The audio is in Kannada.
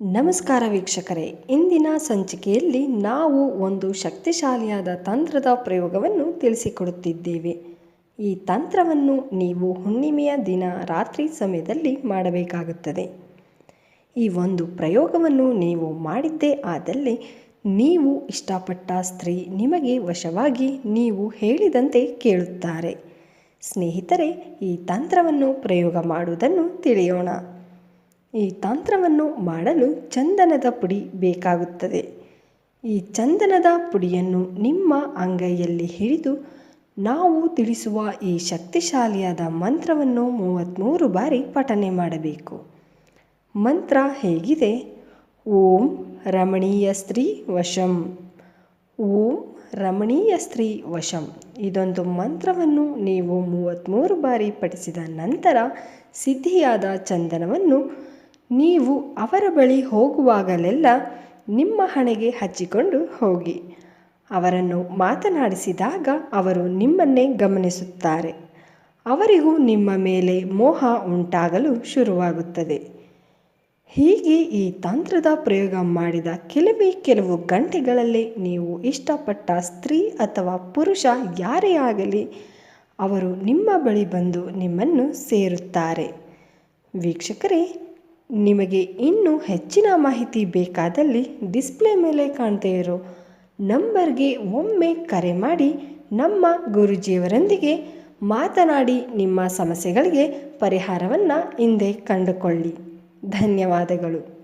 ನಮಸ್ಕಾರ ವೀಕ್ಷಕರೇ, ಇಂದಿನ ಸಂಚಿಕೆಯಲ್ಲಿ ನಾವು ಒಂದು ಶಕ್ತಿಶಾಲಿಯಾದ ತಂತ್ರದ ಪ್ರಯೋಗವನ್ನು ತಿಳಿಸಿಕೊಡುತ್ತಿದ್ದೇವೆ. ಈ ತಂತ್ರವನ್ನು ನೀವು ಹುಣ್ಣಿಮೆಯ ದಿನ ರಾತ್ರಿ ಸಮಯದಲ್ಲಿ ಮಾಡಬೇಕಾಗುತ್ತದೆ. ಈ ಒಂದು ಪ್ರಯೋಗವನ್ನು ನೀವು ಮಾಡಿದ್ದೇ ಆದಲ್ಲಿ ನೀವು ಇಷ್ಟಪಟ್ಟ ಸ್ತ್ರೀ ನಿಮಗೆ ವಶವಾಗಿ ನೀವು ಹೇಳಿದಂತೆ ಕೇಳುತ್ತಾರೆ. ಸ್ನೇಹಿತರೆ, ಈ ತಂತ್ರವನ್ನು ಪ್ರಯೋಗ ಮಾಡುವುದನ್ನು ತಿಳಿಯೋಣ. ಈ ತಂತ್ರವನ್ನು ಮಾಡಲು ಚಂದನದ ಪುಡಿ ಬೇಕಾಗುತ್ತದೆ. ಈ ಚಂದನದ ಪುಡಿಯನ್ನು ನಿಮ್ಮ ಅಂಗೈಯಲ್ಲಿ ಹಿಡಿದು ನಾವು ತಿಳಿಸುವ ಈ ಶಕ್ತಿಶಾಲಿಯಾದ ಮಂತ್ರವನ್ನು ಮೂವತ್ತ್ಮೂರು ಬಾರಿ ಪಠನೆ ಮಾಡಬೇಕು. ಮಂತ್ರ ಹೇಗಿದೆ? ಓಂ ರಮಣೀಯ ಸ್ತ್ರೀ ವಶಂ. ಓಂ ರಮಣೀಯ ಸ್ತ್ರೀ ವಶಂ. ಇದೊಂದು ಮಂತ್ರವನ್ನು ನೀವು ಮೂವತ್ತ್ಮೂರು ಬಾರಿ ಪಠಿಸಿದ ನಂತರ ಸಿದ್ಧಿಯಾದ ಚಂದನವನ್ನು ನೀವು ಅವರ ಬಳಿ ಹೋಗುವಾಗಲೆಲ್ಲ ನಿಮ್ಮ ಹಣೆಗೆ ಹಚ್ಚಿಕೊಂಡು ಹೋಗಿ. ಅವರನ್ನು ಮಾತನಾಡಿಸಿದಾಗ ಅವರು ನಿಮ್ಮನ್ನೇ ಗಮನಿಸುತ್ತಾರೆ. ಅವರಿಗೂ ನಿಮ್ಮ ಮೇಲೆ ಮೋಹ ಉಂಟಾಗಲು ಶುರುವಾಗುತ್ತದೆ. ಹೀಗೆ ಈ ತಂತ್ರದ ಪ್ರಯೋಗ ಮಾಡಿದ ಕೆಲವೇ ಕೆಲವು ಗಂಟೆಗಳಲ್ಲಿ ನೀವು ಇಷ್ಟಪಟ್ಟ ಸ್ತ್ರೀ ಅಥವಾ ಪುರುಷ ಯಾರೇ ಆಗಲಿ, ಅವರು ನಿಮ್ಮ ಬಳಿ ಬಂದು ನಿಮ್ಮನ್ನು ಸೇರುತ್ತಾರೆ. ವೀಕ್ಷಕರೇ ನಿಮಗೆ ಇನ್ನೂ ಹೆಚ್ಚಿನ ಮಾಹಿತಿ ಬೇಕಾದಲ್ಲಿ ಡಿಸ್ಪ್ಲೇ ಮೇಲೆ ಕಾಣ್ತಾ ಇರೋ ನಂಬರ್ಗೆ ಒಮ್ಮೆ ಕರೆ ಮಾಡಿ ನಮ್ಮ ಗುರುಜಿಯವರೊಂದಿಗೆ ಮಾತನಾಡಿ ನಿಮ್ಮ ಸಮಸ್ಯೆಗಳಿಗೆ ಪರಿಹಾರವನ್ನು ಹಿಂದೆ ಕಂಡುಕೊಳ್ಳಿ. ಧನ್ಯವಾದಗಳು.